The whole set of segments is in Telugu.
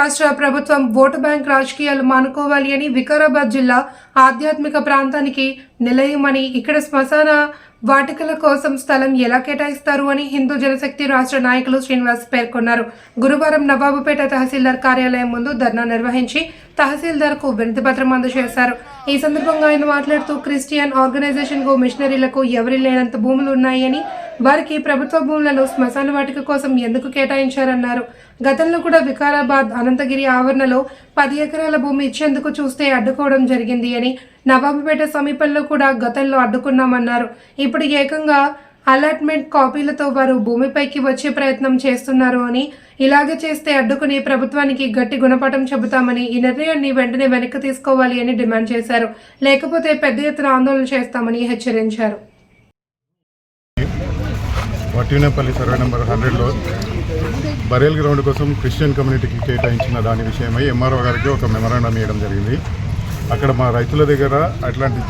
రాష్ట్ర ప్రభుత్వం ఓటు బ్యాంక్ రాజకీయాలు మానుకోవాలి అని వికారాబాద్ జిల్లా ఆధ్యాత్మిక ప్రాంతానికి నిలయమని ఇక్కడ శ్మశాన వాటికల కోసం స్థలం ఎలా కేటాయిస్తారు అని హిందూ జనశక్తి రాష్ట్ర నాయకులు శ్రీనివాస్ పేర్కొన్నారు. గురువారం నవాబుపేట తహసీల్దార్ కార్యాలయం ముందు ధర్నా నిర్వహించి తహసీల్దార్కు వినతి పత్రం అందజేశారు. ఈ సందర్భంగా ఆయన మాట్లాడుతూ క్రిస్టియన్ ఆర్గనైజేషన్కు మిషనరీలకు ఎవరి లేనంత భూములు ఉన్నాయని వారికి ప్రభుత్వ భూములను శ్మశాన వాటిక కోసం ఎందుకు కేటాయించారన్నారు? గతంలో కూడా వికారాబాద్ అనంతగిరి ఆవరణలో పది ఎకరాల భూమి ఇచ్చేందుకు చూస్తే అడ్డుకోవడం జరిగింది అని నవాబుపేట సమీపంలో కూడా గతంలో అడ్డుకున్నామన్నారు. ఇప్పుడు ఏకంగా అలాట్మెంట్ కాపీలతో వారు భూమిపైకి వచ్చే ప్రయత్నం చేస్తున్నారు అని ఇలాగే చేస్తే అడ్డుకుని ప్రభుత్వానికి గట్టి గుణపాఠం చెబుతామని ఈ నిర్ణయాన్ని వెంటనే వెనక్కి తీసుకోవాలి అని డిమాండ్ చేశారు. లేకపోతే పెద్ద ఎత్తున ఆందోళన చేస్తామని హెచ్చరించారు. వట్టినేపల్లి సర్వే నెంబర్ హండ్రెడ్లో బరేల్ గ్రౌండ్ కోసం క్రిస్టియన్ కమ్యూనిటీకి కేటాయించిన దాని విషయమై ఎంఆర్ఓ గారికి ఒక మెమరాండం ఇవ్వడం జరిగింది. అక్కడ మా రైతుల దగ్గర అట్లాంటి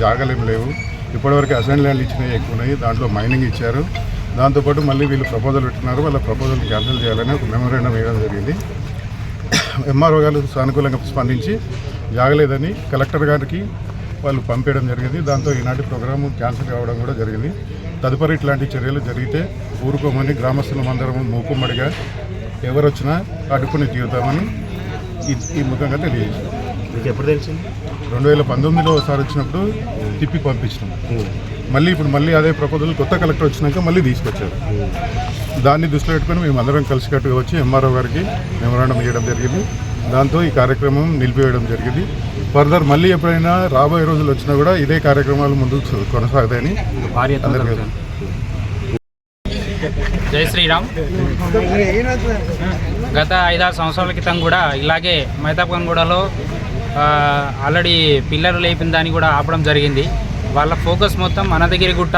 జ- లేవు. ఇప్పటివరకు అసైన్ ల్యాండ్ ఇచ్చినవి ఎక్కువ ఉన్నాయి దాంట్లో మైనింగ్ ఇచ్చారు. దాంతోపాటు మళ్ళీ వీళ్ళు ప్రపోజల్ పెట్టినారు వాళ్ళ ప్రపోజల్ క్యాన్సిల్ చేయాలని ఒక మెమరాండం వేయడం జరిగింది. ఎంఆర్ఓ గారు సానుకూలంగా స్పందించి జాగలేదని కలెక్టర్ గారికి వాళ్ళు పంపేయడం జరిగింది. దాంతో ఈనాటి ప్రోగ్రాము క్యాన్సిల్ కావడం కూడా జరిగింది. తదుపరి ఇట్లాంటి చర్యలు జరిగితే ఊరుకోమని గ్రామస్తులం అందరం మూకుమ్మడిగా ఎవరు వచ్చినా అడ్డుకుని తీరుతామని ఈ ముఖంగా తెలియజేసాం మీకు ఎప్పుడు తెలిసింది? రెండు వేల పంతొమ్మిదిలో ఒకసారి వచ్చినప్పుడు తిప్పి పంపించినాం. మళ్ళీ ఇప్పుడు మళ్ళీ అదే ప్రపోజల్ కొత్త కలెక్టర్ వచ్చినాక మళ్ళీ తీసుకొచ్చారు. దాన్ని దృష్టిలో పెట్టుకొని మేము అందరం కలిసికట్టుగా వచ్చి ఎంఆర్ఓ గారికి మెమరాండం ఇవ్వడం జరిగింది. దాంతో ఈ కార్యక్రమం నిలిపివేయడం జరిగింది. ఫర్దర్ మళ్ళీ ఎప్పుడైనా రాబోయే రోజులు వచ్చినా కూడా ఇదే కార్యక్రమాలు ముందుకు కొనసాగుతాయని జై శ్రీరామ్. గత ఐదారు సంవత్సరాల క్రితం కూడా ఇలాగే మైతాపగూడలో ఆల్రెడీ పిల్లలు లేపిన దాన్ని కూడా ఆపడం జరిగింది. వాళ్ళ ఫోకస్ మొత్తం అనంతగిరి గుట్ట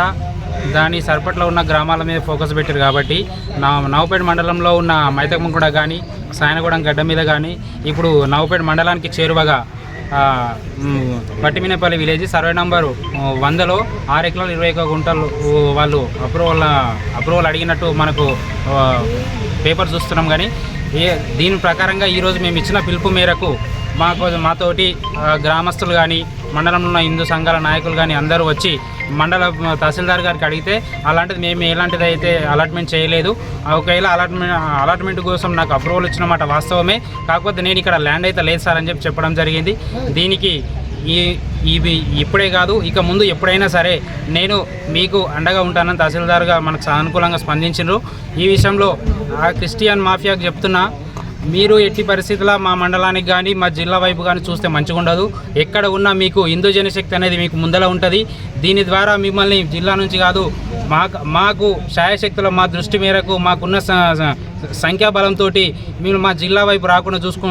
దాని సరిపట్లో ఉన్న గ్రామాల మీద ఫోకస్ పెట్టారు కాబట్టి నా నవపేట మండలంలో ఉన్న మైతకంగూడ కానీ సాయనగూడెం గడ్డ మీద కానీ ఇప్పుడు నవపేట మండలానికి చేరువగా పట్టిమినపల్లి విలేజ్ సర్వే నంబరు వందలో ఆరు ఎకరాలు ఇరవై ఒక గుంటలు వాళ్ళు అప్రూవల్ అప్రూవల్ అడిగినట్టు మనకు పేపర్ చూస్తున్నాం కానీ ఏ దీని ప్రకారంగా ఈరోజు మేము ఇచ్చిన పిలుపు మేరకు మాకు మాతోటి గ్రామస్తులు కానీ మండలంలో ఉన్న హిందూ సంఘాల నాయకులు కానీ అందరూ వచ్చి మండల తహసీల్దార్ గారికి అడిగితే అలాంటిది మేము ఎలాంటిది అయితే అలాట్మెంట్ చేయలేదు ఒకవేళ అలాట్మెంట్ అలాట్మెంట్ కోసం నాకు అప్రూవల్ ఇచ్చినమాట వాస్తవమే కాకపోతే నేను ఇక్కడ ల్యాండ్ అయితే లేదు సార్ అని చెప్పి చెప్పడం జరిగింది. దీనికి ఈ ఇవి ఇప్పుడే కాదు ఇక ముందు ఎప్పుడైనా సరే నేను మీకు అండగా ఉంటానని తహసీల్దార్గా మనకు సానుకూలంగా స్పందించారు ఈ విషయంలో ఆ క్రిస్టియన్ మాఫియాకు చెప్తున్నా మీరు ఎట్టి పరిస్థితుల్లో మా మండలానికి కానీ మా జిల్లా వైపు కానీ చూస్తే మంచిగా ఉండదు ఎక్కడ ఉన్నా మీకు హిందూ జనశక్తి అనేది మీకు ముందర ఉంటుంది. దీని ద్వారా మిమ్మల్ని జిల్లా నుంచి కాదు మాకు మాకు శాయశక్తుల మా దృష్టి మేరకు మాకున్న స- సంఖ్యాబలంతో మీరు మా జిల్లా వైపు రాకుండా చూసుకు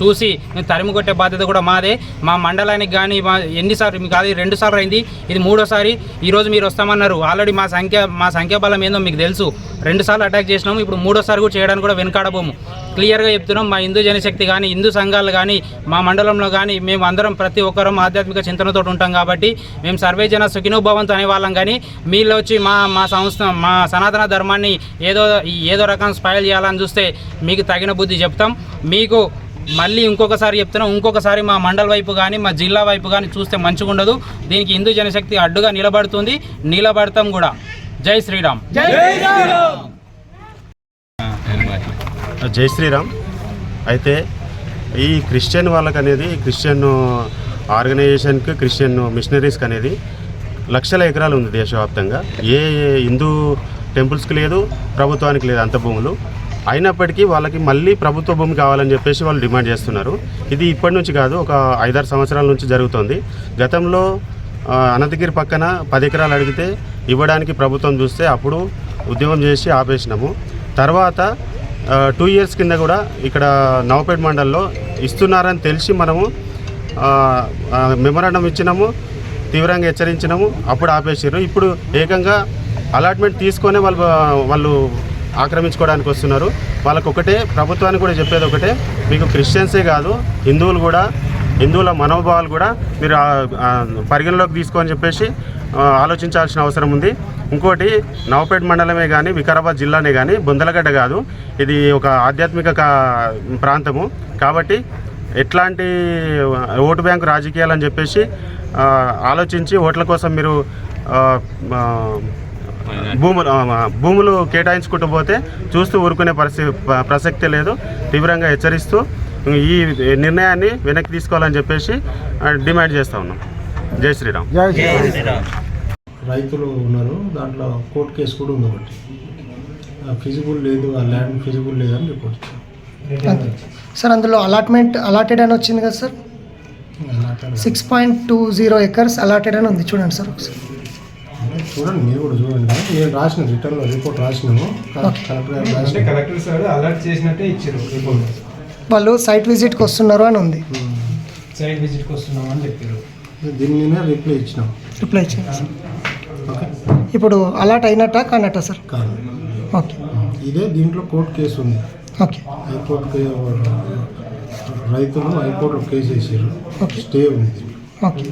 చూసి మేము తరిమి కొట్టే బాధ్యత కూడా మాదే. మా మండలానికి కానీ మా ఎన్నిసార్లు మీకు అది రెండు సార్లు అయింది ఇది మూడోసారి. ఈరోజు మీరు వస్తామన్నారు. ఆల్రెడీ మా సంఖ్య మా సంఖ్యాబలం ఏందో మీకు తెలుసు. రెండుసార్లు అటాక్ చేసినాము ఇప్పుడు మూడోసారి కూడా చేయడానికి కూడా వెనకాడబోము. క్లియర్గా చెప్తున్నాం మా హిందూ జనశక్తి కానీ హిందూ సంఘాలు కానీ మా మండలంలో కానీ మేము అందరం ప్రతి ఒక్కరం ఆధ్యాత్మిక చింతనతో ఉంటాం కాబట్టి మేము సర్వే జన సుఖినోభవంతో అనేవాళ్ళం కానీ మీలో వచ్చి మా మా సంస్థ మా సనాతన ధర్మాన్ని ఏదో ఏదో రకం స్పాయిల్ చేయాలని చూస్తే మీకు తగిన బుద్ధి చెప్తాం. మీకు మళ్ళీ ఇంకొకసారి చెప్తున్నాం ఇంకొకసారి మా మండల వైపు కానీ మా జిల్లా వైపు కానీ చూస్తే మంచిగా ఉండదు. దీనికి హిందూ జనశక్తి అడ్డుగా నిలబడుతుంది. నిలబడతాం కూడా. జై శ్రీరామ్. జై శ్రీరామ్! అయితే ఈ క్రిస్టియన్ వాళ్ళకి అనేది క్రిస్టియన్ ఆర్గనైజేషన్కి క్రిస్టియన్ మిషనరీస్కి అనేది లక్షల ఎకరాలు ఉంది దేశవ్యాప్తంగా. ఏ ఏ హిందూ టెంపుల్స్కి లేదు ప్రభుత్వానికి లేదు అంత భూములు. అయినప్పటికీ వాళ్ళకి మళ్ళీ ప్రభుత్వ భూమి కావాలని చెప్పేసి వాళ్ళు డిమాండ్ చేస్తున్నారు. ఇది ఇప్పటి నుంచి కాదు ఒక ఐదారు సంవత్సరాల నుంచి జరుగుతుంది. గతంలో అనంతగిరి పక్కన పది ఎకరాలు అడిగితే ఇవ్వడానికి ప్రభుత్వం చూస్తే అప్పుడు ఉద్యమం చేసి ఆపేసినాము. తర్వాత టూ ఇయర్స్ కింద కూడా ఇక్కడ నవపేట మండల్లో ఇస్తున్నారని తెలిసి మనము మెమరాండం ఇచ్చినాము తీవ్రంగా హెచ్చరించినాము అప్పుడు ఆపేసారు ఇప్పుడు ఏకంగా అలాట్మెంట్ తీసుకొని వాళ్ళు వాళ్ళు ఆక్రమించుకోవడానికి వస్తున్నారు. వాళ్ళకు ఒకటే ప్రభుత్వానికి కూడా చెప్పేది ఒకటే మీకు క్రిస్టియన్సే కాదు హిందువులు కూడా హిందువుల మనోభావాలు కూడా మీరు పరిగణలోకి తీసుకోని చెప్పేసి ఆలోచించాల్సిన అవసరం ఉంది. ఇంకోటి నవపేట మండలమే కానీ వికారాబాద్ జిల్లానే కానీ బొందలగడ్డ కాదు. ఇది ఒక ఆధ్యాత్మిక ప్రాంతము. కాబట్టి ఎట్లాంటి ఓటు బ్యాంకు రాజకీయాలని చెప్పేసి ఆలోచించి ఓట్ల కోసం మీరు భూములు భూములు కేటాయించుకుంటూ పోతే చూస్తూ ఊరుకునే పరిస్థితి ప్రసక్తి లేదు. తీవ్రంగా హెచ్చరిస్తూ ఈ నిర్ణయాన్ని వెనక్కి తీసుకోవాలని చెప్పేసి డిమాండ్ చేస్తూ ఉన్నాం. జై శ్రీరామ్. రైతులు ఉన్నారు. దాంట్లో కోర్టు కేసు కూడా ఉంది ఒకటి. ఫిజిబుల్ లేదు ఆ ల్యాండ్ ఫిజిబుల్ లేదని రిపోర్ట్ సార్ అందులో అలాట్మెంట్ అలాటెడ్ అని వచ్చింది కదా sir? Six point two zero acres allotted అని ఉంది. చూడండి సార్ ఒకసారి. చూడండి మీరు కూడా చూడండి. నేను రాసిన రిటర్న్లో రిపోర్ట్ రాసినాము కలెక్టర్ గారు అంటే రాసిన కలెక్టర్ సార్ అలర్ట్ చేసినట్టే ఇచ్చారు రిపోర్ట్ వాళ్ళు సైట్ విజిట్కి వస్తున్నారు అని ఉంది. సైట్ విజిట్కి వస్తున్నామని చెప్పారు. దీని మీద రిప్లై ఇచ్చినాం రిప్లై ఓకే. ఇప్పుడు అలాట్ అయినట్టా కానట్టా సార్ కాదు. ఓకే. ఇదే దీంట్లో కోర్టు కేసు ఉంది. ఓకే. హైకోర్టు రైతులు హైకోర్టులో కేసు వేసారు. ఓకే. స్టే ఉంది. ఓకే.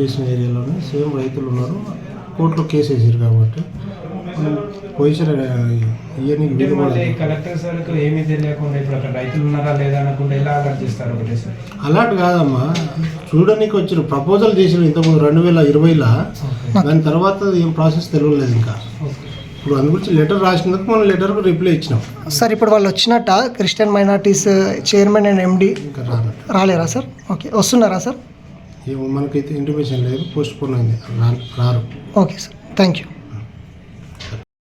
చేసిన ఏరియాలోనే సేమ్ రైతులు ఉన్నారు. కోర్టులో కేసు వేసారు కాబట్టి మనం పొజిషన్ ఇవన్నీ కలెక్టర్ సార్కు ఏమీ తెలియకుండా ఇప్పుడు అక్కడ రైతులు ఉన్నారా లేదా అనకుండా ఎలా అలర్ట్ చేస్తారు ఒకటే సార్? అలాంటి కాదమ్మా. చూడడానికి వచ్చారు ప్రపోజల్ చేసారు ఇంతకుముందు రెండు వేల ఇరవైలో. దాని తర్వాత ఏం ప్రాసెస్ తెలియలేదు ఇంకా. ఇప్పుడు అందు గురించి లెటర్ రాసినందుకు మనం లెటర్కు రిప్లై ఇచ్చినాం. సార్ ఇప్పుడు వాళ్ళు వచ్చినట్ట? Christian minorities chairman and MD రాలేరా sir? Okay. వస్తున్నారా సార్? ఏమో మనకైతే ఇంటిమేషన్ లేదు పోస్ట్ పోన్ అయింది రారు. Okay sir. Thank you